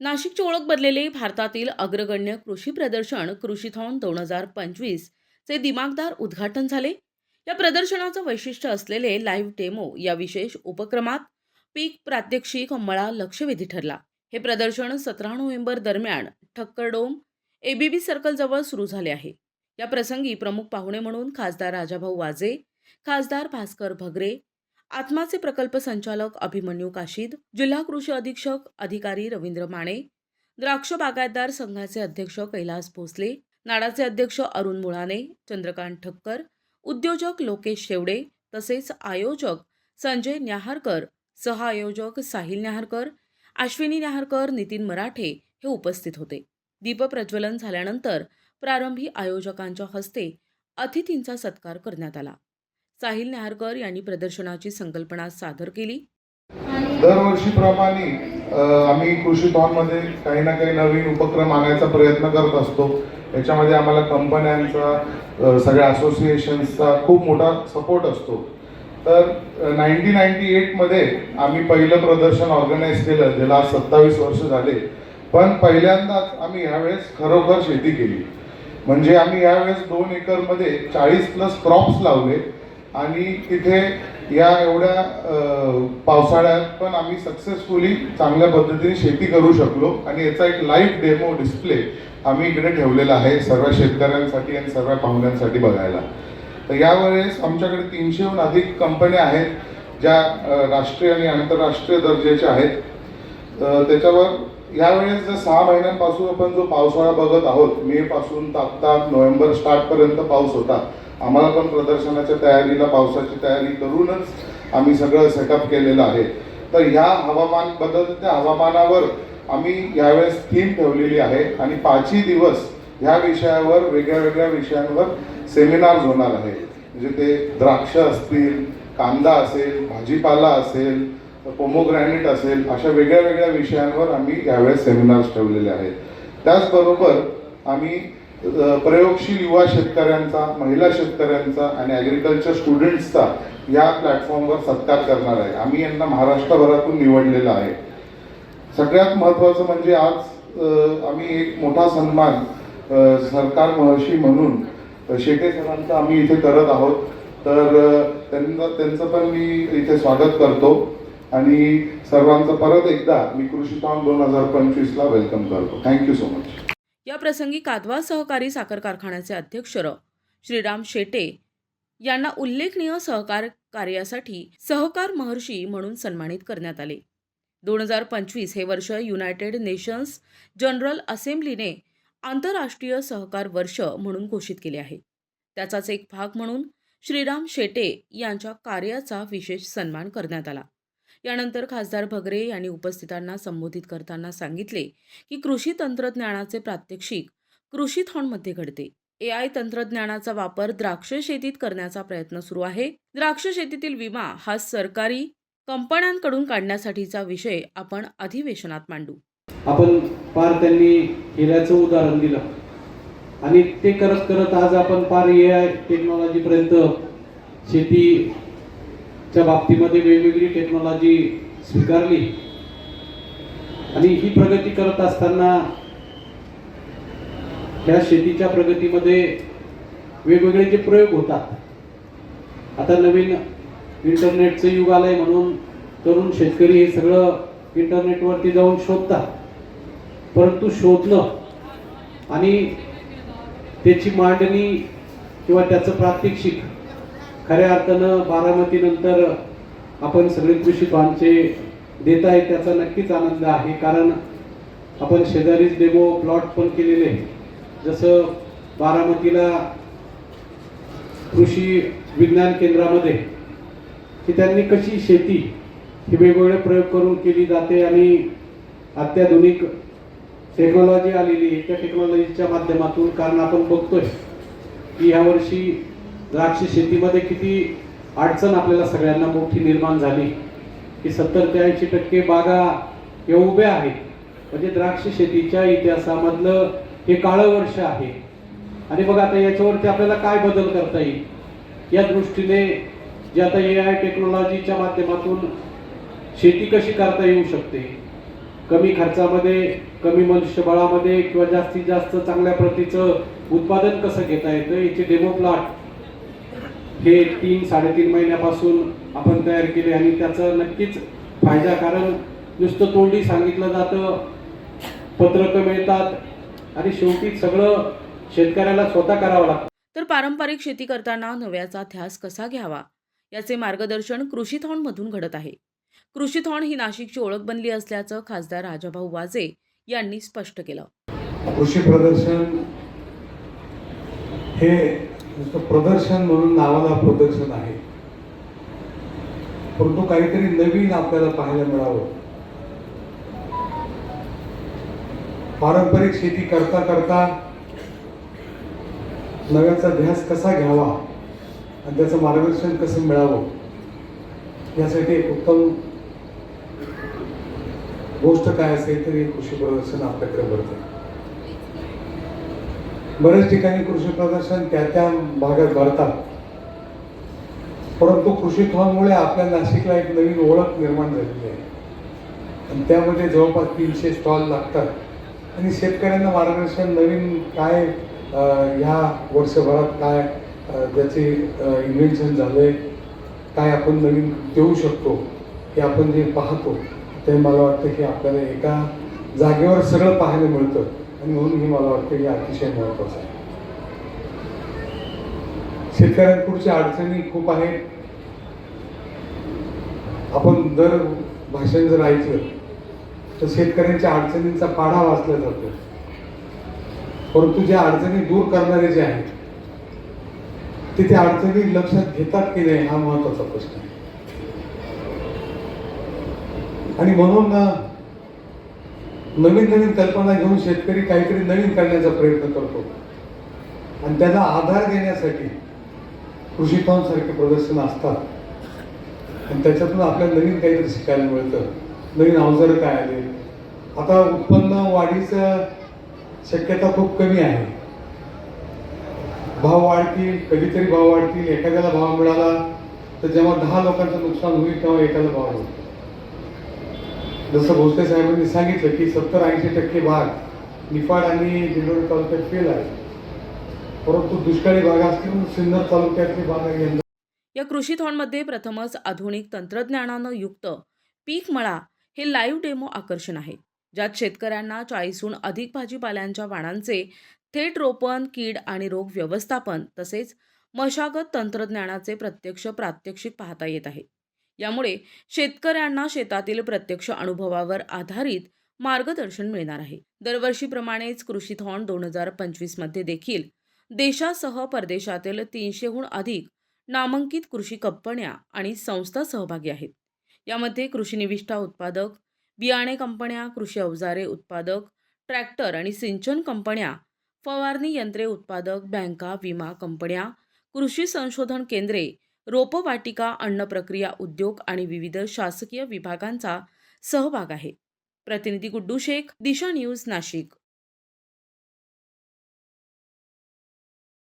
नाशिकची ओळख बदलेले भारतातील अग्रगण्य कृषी प्रदर्शन कृषीथॉन दोन हजार पंचवीस चे दिमागदार उद्घाटन झाले. या प्रदर्शनाचं वैशिष्ट्य असलेले लाईव्ह डेमो या विशेष उपक्रमात पीक प्रात्यक्षिक मळा लक्षवेधी ठरला. हे प्रदर्शन सतरा नोव्हेंबर दरम्यान ठक्करडोम एबीबी सर्कलजवळ सुरू झाले आहे. या प्रसंगी प्रमुख पाहुणे म्हणून खासदार राजाभाऊ वाजे खासदार भास्कर भगरे आत्माचे प्रकल्प संचालक अभिमन्यू काशीद जिल्हा कृषी अधीक्षक अधिकारी रवींद्र माने द्राक्ष बागायतदार संघाचे अध्यक्ष कैलास भोसले नाडाचे अध्यक्ष अरुण मुळाने चंद्रकांत ठक्कर उद्योजक लोकेश शेवडे तसेच आयोजक संजय न्याहारकर सहआयोजक साहिल न्याहारकर अश्विनी न्याहारकर नितीन मराठे हे उपस्थित होते. दीपप्रज्वलन झाल्यानंतर प्रारंभी आयोजकांच्या हस्ते अतिथींचा सत्कार करण्यात आला. साहिल न्याहारकर यांनी प्रदर्शनाची संकल्पना सादर केली. दरवर्षीप्रमाणे आम्ही कृषी मध्ये काही ना काही नवीन उपक्रम आणायचा प्रयत्न करत असतो. याच्यामध्ये आम्हाला कंपन्यांचा सगळ्या असोसिएशन्सचा खूप मोठा सपोर्ट असतो. तर नाईन्टीन नाईन्टी एटमध्ये आम्ही पहिलं प्रदर्शन ऑर्गनाईज केलं ज्याला आज सत्तावीस वर्ष झाले. पण पहिल्यांदाच आम्ही यावेळेस खरोखर शेती केली. म्हणजे आम्ही यावेळेस दोन एकरमध्ये चाळीस प्लस क्रॉप्स लावले. आणि तिथे या एवढ्या पावसाळ्यात पण आम्ही सक्सेसफुली चांगल्या पद्धतीने शेती करू शकलो. आणि याचा एक लाईव्ह डेमो डिस्प्ले आम्ही इकडे ठेवलेला आहे सर्व शेतकऱ्यांसाठी आणि सर्व पाहुण्यांसाठी बघायला. तर यावेळेस आमच्याकडे तीनशेहून अधिक कंपन्या आहेत ज्या राष्ट्रीय आणि आंतरराष्ट्रीय दर्जाच्या आहेत. त्याच्यावर यावेळेस जर सहा महिन्यांपासून आपण जो पावसाळा बघत आहोत मे पासून तर आत्ता नोव्हेंबर स्टार्टपर्यंत पाऊस होता आम्हाला पण प्रदर्शनाच्या तयारीला पावसाची तयारी करूनच आम्ही सगळं सेटअप केलेलं आहे. तर ह्या हवामान बदलत्या हवामानावर आम्ही यावेळेस थीम ठेवलेली आहे आणि पाचही दिवस ह्या विषयावर वेगळ्या वेगळ्या विषयांवर सेमिनार्स होणार आहे म्हणजे ते द्राक्ष असतील कांदा असेल भाजीपाला असेल पोमोग्रॅनिट असेल अशा वेगळ्या वेगळ्या विषयांवर आम्ही यावेळेस सेमिनार्स ठेवलेले आहेत. त्याचबरोबर आम्ही प्रयोगशील युवा शेतकऱ्यांचा महिला शेतकऱ्यांचा आणि ॲग्रिकल्चर स्टुडंट्सचा या प्लॅटफॉर्मवर सत्कार करणार आहे. आम्ही यांना महाराष्ट्रभरातून निवडलेलं आहे. सगळ्यात महत्त्वाचं म्हणजे आज आम्ही एक मोठा सन्मान सरकार महर्षी म्हणून शेटे सरांचा आम्ही इथे करत आहोत. तर त्यांना त्यांचं पण मी इथे स्वागत करतो. आणि सर्वांचं परत एकदा मी कृषी फॉर्म दोन हजार पंचवीसला वेलकम करतो. थँक्यू सो मच या प्रसंगी कादवा सहकारी साखर कारखान्याचे अध्यक्ष श्रीराम शेटे यांना उल्लेखनीय सहकार कार्यासाठी सहकार महर्षी म्हणून सन्मानित करण्यात आले. दोन हजार पंचवीस हे वर्ष युनायटेड नेशन्स जनरल असेंब्लीने आंतरराष्ट्रीय सहकार वर्ष म्हणून घोषित केले आहे. त्याचाच एक भाग म्हणून श्रीराम शेटे यांच्या कार्याचा विशेष सन्मान करण्यात आला. यानंतर खासदार भगरे यांनी उपस्थितांना संबोधित करताना सांगितले की कृषी तंत्रज्ञानाचे प्रात्यक्षिक कृषी थॉनमध्ये घडते. ए आय तंत्रज्ञानाचा वापर द्राक्ष शेतीत करण्याचा प्रयत्न सुरू आहे. द्राक्ष शेतीतील विमा हा सरकारी कंपन्यांकडून काढण्यासाठीचा विषय आपण अधिवेशनात मांडू. आपण पार त्यांनी हिऱ्याचं उदाहरण दिलं. आणि ते करत करत आज आपण पार ए आय टेक्नॉलॉजीपर्यंत च्या बाबतीमध्ये वेगवेगळी टेक्नॉलॉजी स्वीकारली. आणि ही प्रगती करत असताना त्या शेतीच्या प्रगतीमध्ये वेगवेगळे जे प्रयोग होतात. आता नवीन इंटरनेटचं युग आलंय म्हणून तरुण शेतकरी हे सगळं इंटरनेटवरती जाऊन शोधतात. परंतु शोधणं आणि त्याची मांडणी किंवा त्याचं प्रात्यक्षिक खऱ्या अर्थानं बारामतीनंतर आपण सगळे कृषी बांधचे देत आहे त्याचा नक्कीच आनंद आहे. कारण आपण शेजारीच डेमो प्लॉट पण केलेले आहे जसं बारामतीला कृषी विज्ञान केंद्रामध्ये की त्यांनी कशी शेती ही वेगवेगळे प्रयोग करून केली जाते आणि अत्याधुनिक टेक्नॉलॉजी आलेली आहे. त्या टेक्नॉलॉजीच्या माध्यमातून कारण आपण बघतोय की यावर्षी द्राक्ष शेतीमध्ये किती अडचण आपल्याला सगळ्यांना मोठी निर्माण झाली. की सत्तर ते ऐंशी टक्के बागा या उभ्या आहेत. म्हणजे द्राक्ष शेतीच्या इतिहासामधलं हे काळं वर्ष आहे. आणि बघा आता याच्यावरती आपल्याला काय बदल करता येईल? या दृष्टीने जे आता ए आय टेक्नॉलॉजीच्या माध्यमातून शेती कशी करता येऊ शकते? कमी खर्चामध्ये कमी मनुष्यबळामध्ये किंवा जास्तीत जास्त चांगल्या प्रतीचं उत्पादन कसं घेता येतं? याचे डेमो प्लॉट हे तीन साडेतीन महिन्यापासून आपण तयार केले आणि त्याचा नक्कीच फायदा कारण नुसतं तोंडी सांगितलं जातं पत्रकं मिळतात आणि शेवटी सगळं शेतकऱ्याला स्वतः करावं लागतं. तर पारंपरिक शेती करताना नव्याचा ध्यास कसा घ्यावा? याचे मार्गदर्शन कृषीथॉनमधून घडत आहे. कृषीथॉन ही नाशिकची ओळख बनली असल्याचं खासदार राजाभाऊ वाजे यांनी स्पष्ट केलं. कृषी प्रदर्शन हे नुसतं प्रदर्शन म्हणून नावाला प्रदर्शन आहे. परंतु काहीतरी नवीन आपल्याला पाहायला मिळावं. पारंपरिक शेती करता करता नव्याचा ध्यास कसा घ्यावा आणि त्याचं मार्गदर्शन कसं मिळावं यासाठी एक उत्तम गोष्ट काय असेल तर हे कृषी प्रदर्शन आपल्याकडे भरतं. बरेच ठिकाणी कृषी प्रदर्शन त्या त्या भागात भरतात. परंतु कृषी आपल्या नाशिकला एक नवीन ओळख निर्माण झालेली आहे. आणि त्यामध्ये जवळपास तीनशे स्टॉल लागतात. आणि शेतकऱ्यांना मार्गदर्शन नवीन काय ह्या वर्षभरात काय ज्याचे इन्व्हेन्शन झालं आहे काय आपण नवीन देऊ शकतो हे आपण जे पाहतो ते मला वाटतं की आपल्याला एका जागेवर सगळं पाहायला मिळतं. आणि म्हणून हे मला वाटतं की अतिशय महत्वाचं आहे. शेतकऱ्यांपुढच्या अडचणी खूप आहेत. आपण दर भाषण जर ऐकलं तर शेतकऱ्यांच्या अडचणींचा पाढा वाचला जातो. परंतु ज्या अडचणी दूर करणारे जे आहेत ते त्या अडचणी लक्षात घेतात की नाही हा महत्त्वाचा प्रश्न आहे. आणि म्हणून ना नवीन नवीन कल्पना घेऊन शेतकरी काहीतरी नवीन करण्याचा प्रयत्न करतो. आणि त्याला आधार देण्यासाठी कृषी सारखे प्रदर्शन असतात. आणि त्याच्यातून आपल्याला नवीन काहीतरी शिकायला मिळतं. नवीन अवजारं काय आले? आता उत्पन्न वाढीचं शक्यता खूप कमी आहे. भाव वाढतील कधीतरी भाव वाढतील. एखाद्याला भाव मिळाला तर जेव्हा दहा लोकांचं नुकसान होईल तेव्हा एकाला भाव होईल जसं भोसले साहेबांनी सांगितलं की सत्तर ऐंशी टक्के भाग निफाड आणि दिंडोरी तालुक्यात फेल आहे. परंतु दुष्काळी भाग असतील सिन्नर तालुक्यातली भाग यंदा या कृषीथॉनमध्ये प्रथमच आधुनिक तंत्रज्ञानानं युक्त पीक मळा हे लाईव्ह डेमो आकर्षण आहे ज्यात शेतकऱ्यांना चाळीसहून अधिक भाजीपाल्यांच्या वाणांचे थेट रोपण कीड आणि रोग व्यवस्थापन तसेच मशागत तंत्रज्ञानाचे प्रत्यक्ष प्रात्यक्षिक पाहता येत आहे. यामुळे शेतकऱ्यांना शेतातील प्रत्यक्ष अनुभवावर आधारित मार्गदर्शन मिळणार आहे. दरवर्षीप्रमाणेच कृषीथॉन दोन हजार पंचवीसमध्ये देखील देशासह परदेशातील तीनशेहून अधिक नामांकित कृषी कंपन्या आणि संस्था सहभागी आहेत. यामध्ये कृषी निविष्ठा उत्पादक बियाणे कंपन्या कृषी अवजारे उत्पादक ट्रॅक्टर आणि सिंचन कंपन्या फवारणी यंत्रे उत्पादक बँका विमा कंपन्या कृषी संशोधन केंद्रे रोपवाटिका अन्न प्रक्रिया उद्योग आणि विविध शासकीय विभागांचा सहभाग आहे. प्रतिनिधी गुड्डू शेख दिशा न्यूज नाशिक.